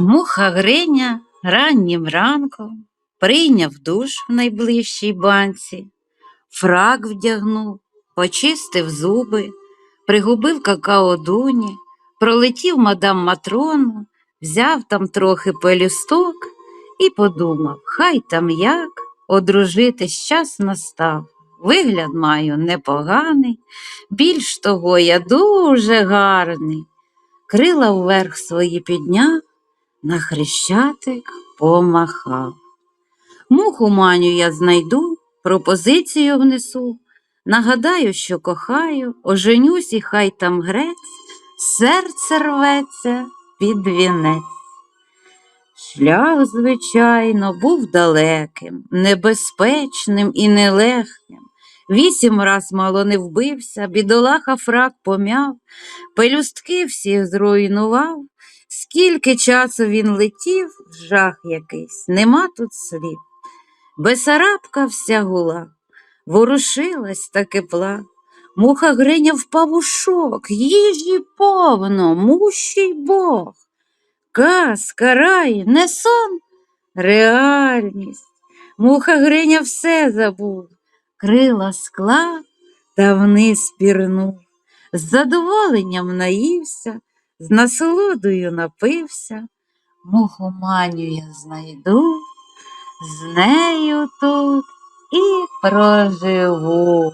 Муха Гриня раннім ранком прийняв душ в найближчій банці, фрак вдягнув, почистив зуби, пригубив какао дуні, пролетів мадам Матрону, взяв там трохи пелюсток і подумав, хай там як, одружитись час настав. Вигляд маю непоганий, більш того, я дуже гарний. Крила вверх свої підняв, на хрещатик помахав. Муху маню я знайду, пропозицію внесу, нагадаю, що кохаю, оженюсь і хай там грець, серце рветься під вінець. Шлях, звичайно, був далеким, небезпечним і нелегким. Вісім раз мало не вбився, бідолаха фрак помяв, пелюстки всіх зруйнував. Скільки часу він летів, жах якийсь, нема тут слів. Бесарабка вся гула, ворушилась та кипла. Муха Гриня впав у шок, їжі повно, мущий Бог. Казка, рай, не сон, реальність. Муха Гриня все забув, крила скла та вниз пірнув. З задоволенням наївся, з насолодою напився, я знайду, з нею тут і проживу.